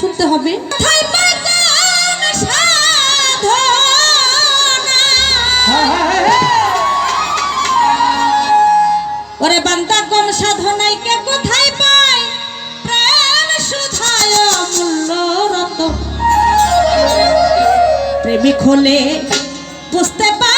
শুনতে হবে। হ্যাঁ, হ্যাঁ, হ্যাঁ, ওরে বান্দা কম সাধনাই কে কোথায় পায়? প্রেম সুধায় মূল্য রত প্রেমিক হলে বুঝতে পার